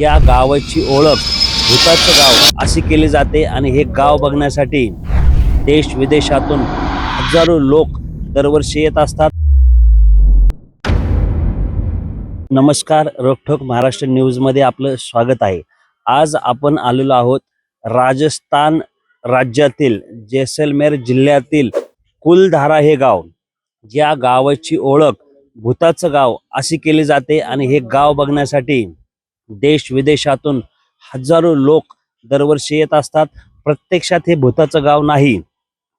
या गावाची ओळख भूताचं गाव अशी केली जाते आणि हे गाव बघण्यासाठी देश विदेशातून हजारो लोक दरवर्षी येत असतात. नमस्कार रोकठोक महाराष्ट्र न्यूजमध्ये आपलं स्वागत आहे. आज आपण आलेलो आहोत राजस्थान राज्यातील जैसलमेर जिल्ह्यातील कुलधारा हे गाव. या गावाची ओळख भूताचं गाव अशी केली जाते आणि हे गाव बघण्यासाठी देश विदेशातून हजारो लोक दरवर्षी येत असतात. प्रत्यक्षात हे भूताचं गाव नाही.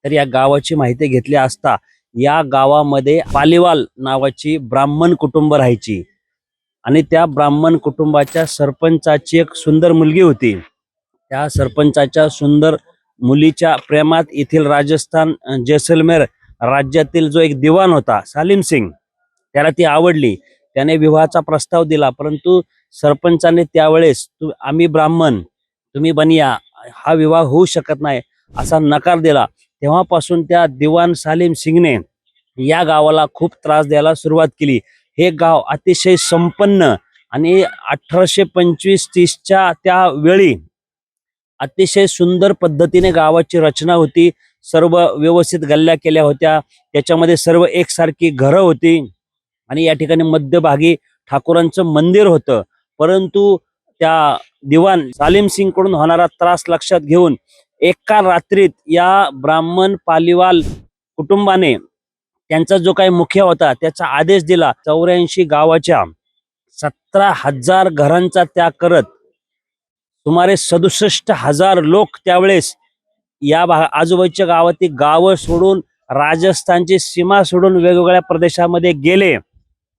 तर या गावाची माहिती घेतली असता या गावामध्ये पालिवाल नावाची ब्राह्मण कुटुंब राहायची. आणि त्या ब्राह्मण कुटुंबाच्या सरपंचाची एक सुंदर मुलगी होती. त्या सरपंचाच्या सुंदर मुलीच्या प्रेमात येथील राजस्थान जैसलमेर राज्यातील जो एक दिवाण होता सालीम सिंग त्याला ती आवडली. त्याने विवाहाचा प्रस्ताव दिला परंतु सरपंचाने त्यावेळेस तू आम्ही ब्राह्मण तुम्ही बनिया हा विवाह होऊ शकत नाही असा नकार दिला. तेव्हापासून त्या दिवान सालीम सिंगने या गावाला खूप त्रास द्यायला सुरुवात केली. हे गाव अतिशय संपन्न आणि अठराशे पंचवीस तीसच्या त्या वेळी अतिशय सुंदर पद्धतीने गावाची रचना होती. सर्व व्यवस्थित गल्ल्या केल्या होत्या. त्याच्यामध्ये सर्व एकसारखी घरं होती आणि या ठिकाणी मध्यभागी ठाकूरांचं मंदिर होतं. परंतु त्या दिवाण सालीम सिंगकडून होणारा त्रास लक्षात घेऊन एका रात्रीत या ब्राह्मण पालिवाल कुटुंबाने त्यांचा जो काही मुखिया होता त्याचा आदेश दिला. चौऱ्याऐंशी गावाच्या सतरा हजार घरांचा त्याग करत सुमारे सदुसष्ट हजार लोक त्यावेळेस या भा आजूबाजूच्या गावातील गावं सोडून राजस्थानची सीमा सोडून वेगवेगळ्या प्रदेशामध्ये गेले.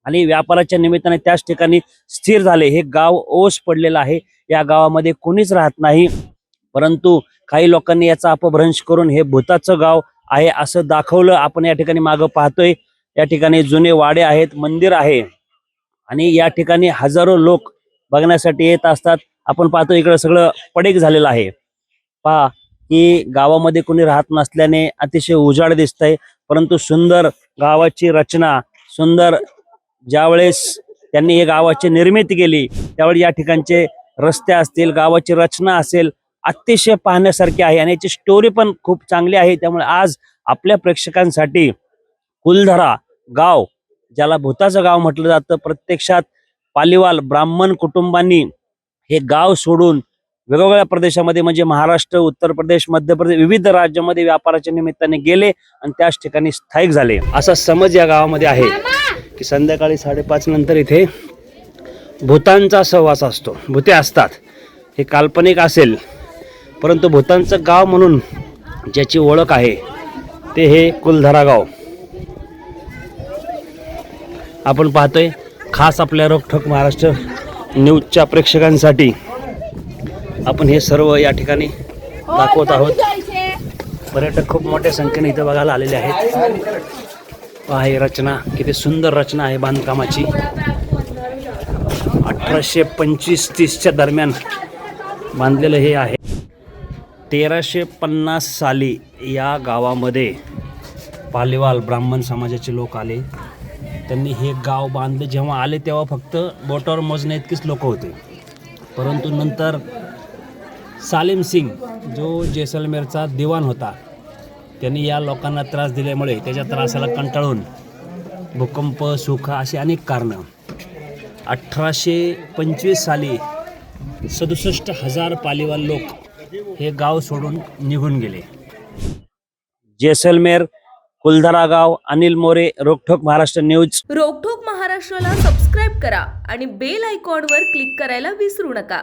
आणि व्यापाराच्या निमित्ताने त्याच ठिकाणी स्थिर झाले. हे गाव ओस पडलेलं आहे. या गावामध्ये कोणीच राहत नाही. परंतु काही लोकांनी याचा अपभ्रंश करून हे भूताचं गाव आहे असं दाखवलं. आपण या ठिकाणी मागं पाहतोय. या ठिकाणी जुने वाडे आहेत मंदिर आहे. आणि या ठिकाणी हजारो लोक बघण्यासाठी येत असतात. आपण पाहतो इकडं सगळं पडेक झालेलं आहे. पहा की गावामध्ये कोणी राहत नसल्याने अतिशय उजाड दिसतंय. परंतु सुंदर गावाची रचना सुंदर ज्यावेळेस त्यांनी हे गावाची निर्मिती केली त्यावेळी या ठिकाणचे रस्ते असतील गावाची रचना असेल अतिशय पाहण्यासारखी आहे आणि याची स्टोरी पण खूप चांगली आहे. त्यामुळे आज आपल्या प्रेक्षकांसाठी कुलधरा गाव ज्याला भूताचं गाव म्हटलं जातं प्रत्यक्षात पालीवाल ब्राह्मण कुटुंबांनी हे गाव सोडून वेगवेगळ्या प्रदेशामध्ये म्हणजे महाराष्ट्र उत्तर प्रदेश मध्य प्रदेश विविध राज्यामध्ये व्यापाराच्या निमित्ताने गेले आणि त्याच ठिकाणी स्थायिक झाले. असा समज या गावामध्ये आहे. की संध्याकाळी साडेपाच नंतर इथे भूतांचा सहवास असतो. भूते असतात. हे काल्पनिक असेल. परंतु भूतांचं गाव म्हणून ज्याची ओळख आहे ते हे कुलधरा गाव. आपण पाहतोय खास आपल्या रोखठोक महाराष्ट्र न्यूजच्या प्रेक्षकांसाठी आपण हे सर्व या ठिकाणी दाखवत आहोत. पर्यटक खूप मोठ्या संख्येने इथे बघायला आलेले आहेत. आहे रचना. किती सुंदर रचना आहे बांधकामाची. अठराशे पंचवीस तीसच्या दरम्यान बांधलेलं हे आहे. तेराशे पन्नास साली या गावामध्ये पालेवाल ब्राह्मण समाजाचे लोक आले. त्यांनी हे गाव बांधले. जेव्हा आले तेव्हा फक्त बोटावर मोजण्या इतकीच लोक होते. परंतु नंतर सालिम सिंग जो जैसलमेरचा दिवाण होता त्यांनी या लोकांना त्रास दिल्यामुळे त्याच्या त्रासाला कंटाळून भूकंप सुख अशी अनेक कारणं. अठराशे पंचवीस साली सदुसष्ट हजार पालिवाल लोक हे गाव सोडून निघून गेले. जैसलमेर कुलधरा गाव अनिल मोरे रोकठोक महाराष्ट्र न्यूज. रोकठोक महाराष्ट्राला सबस्क्राईब करा आणि बेल आयकॉनवर क्लिक करायला विसरू नका.